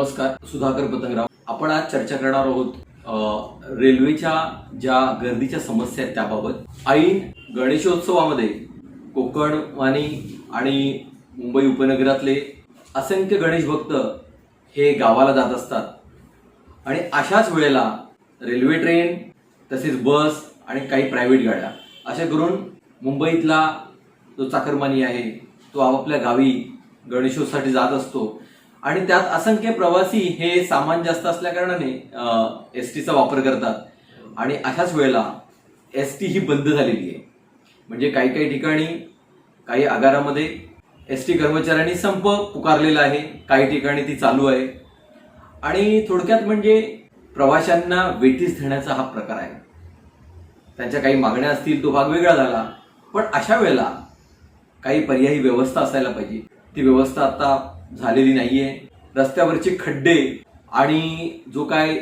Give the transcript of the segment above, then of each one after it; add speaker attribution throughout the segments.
Speaker 1: नमस्कार सुधाकर पतंगराव. आपण आज चर्चा करणार आहोत रेल्वेच्या ज्या गर्दीच्या समस्या आहेत त्याबाबत. ऐन गणेशोत्सवामध्ये कोकण वाणी आणि मुंबई उपनगरातले असंख्य गणेश भक्त हे गावाला जात असतात. आणि अशाच वेळेला रेल्वे ट्रेन तसेच बस आणि काही प्रायव्हेट गाड्या अशा करून मुंबईतला जो चाकरमानी आहे तो आपापल्या गावी गणेशोत्सवासाठी जात असतो. आणि त्यात असंख्य प्रवासी हे सामान जास्त असल्या कारणाने एस टीचा वापर करतात. आणि अशाच वेळेला एस टी ही बंद झालेली आहे. म्हणजे काही काही ठिकाणी काही आगारामध्ये एस टी कर्मचाऱ्यांनी संप पुकारलेला आहे. काही ठिकाणी ती चालू आहे. आणि थोडक्यात म्हणजे प्रवाशांना वेठीस धरण्याचा हा प्रकार आहे. त्यांच्या काही मागण्या असतील तो भाग वेगळा झाला. पण अशा वेळेला काही पर्यायी व्यवस्था असायला पाहिजे. ती व्यवस्था आता झालेली नाहीये. रस्त्यावरचे खड्डे आणि जो काय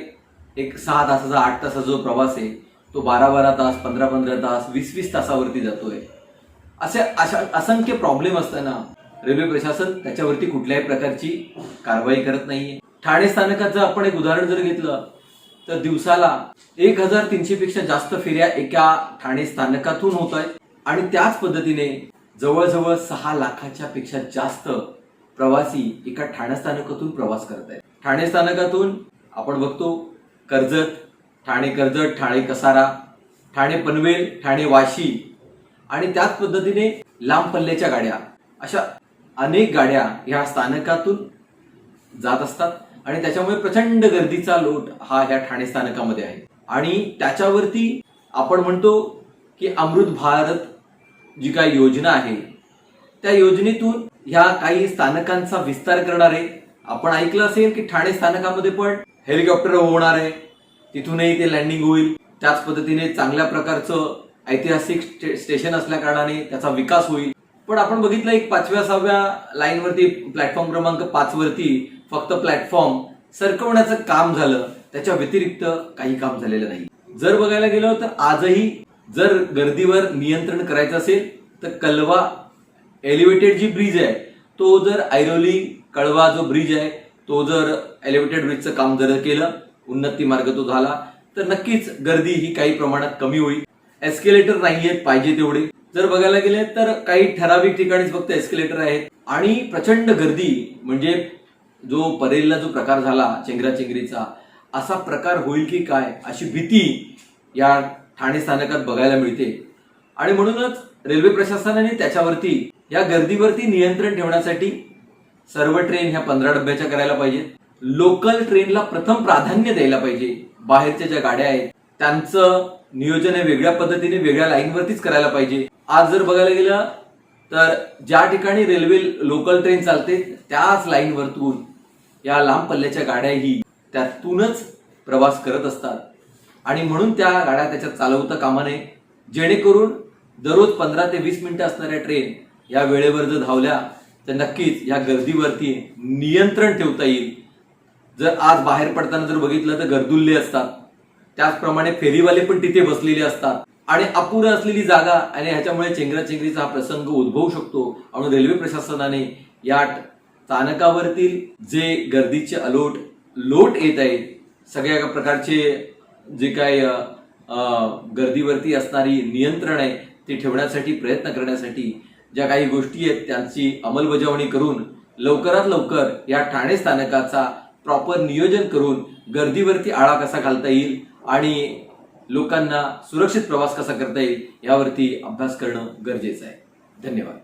Speaker 1: एक सहा तासाचा आठ तासाचा जो प्रवास आहे तो बारा बारा तास पंधरा पंधरा तास वीस वीस तासावरती जातोय. असे अशा असंख्य प्रॉब्लेम असताना रेल्वे प्रशासन त्याच्यावरती कुठल्याही प्रकारची कारवाई करत नाहीये. ठाणे स्थानकाचं आपण एक उदाहरण जर घेतलं तर दिवसाला एक हजार तीनशे पेक्षा जास्त फेऱ्या एका ठाणे स्थानकातून होत आहेत. आणि त्याच पद्धतीने जवळजवळ सहा लाखाच्या पेक्षा जास्त प्रवासी एका ठाणे स्थानकातून प्रवास करत आहेत. ठाणे स्थानकातून आपण बघतो कर्जत ठाणे कर्जत ठाणे कसारा ठाणे पनवेल ठाणे वाशी आणि त्याच पद्धतीने लांब पल्ल्याच्या गाड्या. अशा अनेक गाड्या ह्या स्थानकातून जात असतात आणि त्याच्यामुळे प्रचंड गर्दीचा लोट हा ह्या ठाणे स्थानकामध्ये आहे. आणि त्याच्यावरती आपण म्हणतो की अमृत भारत जी काय योजना आहे त्या योजनेतून ह्या काही स्थानकांचा विस्तार करणार. आहे आपण ऐकलं असेल की ठाणे स्थानकामध्ये पण हेलिकॉप्टर होणार आहे. तिथूनही ते लँडिंग होईल. त्याच पद्धतीने चांगल्या प्रकारचं ऐतिहासिक स्टेशन असल्या कारणाने त्याचा विकास होईल. पण आपण बघितलं एक पाचव्या सहाव्या लाईनवरती प्लॅटफॉर्म क्रमांक पाच वरती फक्त प्लॅटफॉर्म सरकवण्याचं काम झालं. त्याच्या व्यतिरिक्त काही काम झालेलं नाही. जर बघायला गेलं तर आजही जर गर्दीवर नियंत्रण करायचं असेल तर कलवा एलिव्हेटेड जी ब्रिज आहे तो जर ऐरोली कळवा जो ब्रिज आहे तो जर एलिव्हेटेड ब्रिजचं काम जर केलं उन्नती मार्ग तो झाला तर नक्कीच गर्दी ही काही प्रमाणात कमी होईल. एस्केलेटर नाहीयेत पाहिजे तेवढे. जर बघायला गेले तर काही ठराविक ठिकाणीच फक्त एस्केलेटर आहेत. आणि प्रचंड गर्दी म्हणजे जो परेलला जो प्रकार झाला चेंगराचेंगरीचा असा प्रकार होईल की काय अशी भीती या ठाणे स्थानकात बघायला मिळते. आणि म्हणूनच रेल्वे प्रशासनाने त्याच्यावरती या गर्दीवरती नियंत्रण ठेवण्यासाठी सर्व ट्रेन ह्या पंधरा डब्याच्या करायला पाहिजेत. लोकल ट्रेनला प्रथम प्राधान्य द्यायला पाहिजे. बाहेरच्या ज्या गाड्या आहेत त्यांचं नियोजन हे वेगळ्या पद्धतीने वेगळ्या लाईनवरतीच करायला पाहिजे. आज जर बघायला गेलं तर ज्या ठिकाणी रेल्वे लोकल ट्रेन चालते त्याच लाईनवरतून या लांब पल्ल्याच्या गाड्याही त्यातूनच प्रवास करत असतात. आणि म्हणून त्या गाड्या त्याच्यात चालवता कामा नये. जेणेकरून दररोज पंधरा ते वीस मिनिटं असणाऱ्या ट्रेन या वेळेवर जर धावल्या तर नक्कीच या गर्दीवरती नियंत्रण ठेवता येईल. जर आज बाहेर पडताना जर बघितलं तर गर्दुल्ले असतात. त्याचप्रमाणे फेरीवाले पण तिथे बसलेले असतात. आणि अपुरं असलेली जागा आणि ह्याच्यामुळे चेंगराचेंगरीचा हा प्रसंग उद्भवू शकतो. आणि रेल्वे प्रशासनाने या स्थानकावरतील जे गर्दीचे अलोट लोट येत आहेत सगळ्या प्रकारचे जे काय गर्दीवरती असणारी नियंत्रण आहे ती ठेवण्यासाठी प्रयत्न करण्यासाठी ज्या काही गोष्टी आहेत त्यांची अंमलबजावणी करून लवकरात लवकर या ठाणे स्थानकाचा प्रॉपर नियोजन करून गर्दीवरती आळा कसा घालता येईल आणि लोकांना सुरक्षित प्रवास कसा करता येईल यावरती अभ्यास करणं गरजेचं आहे. धन्यवाद.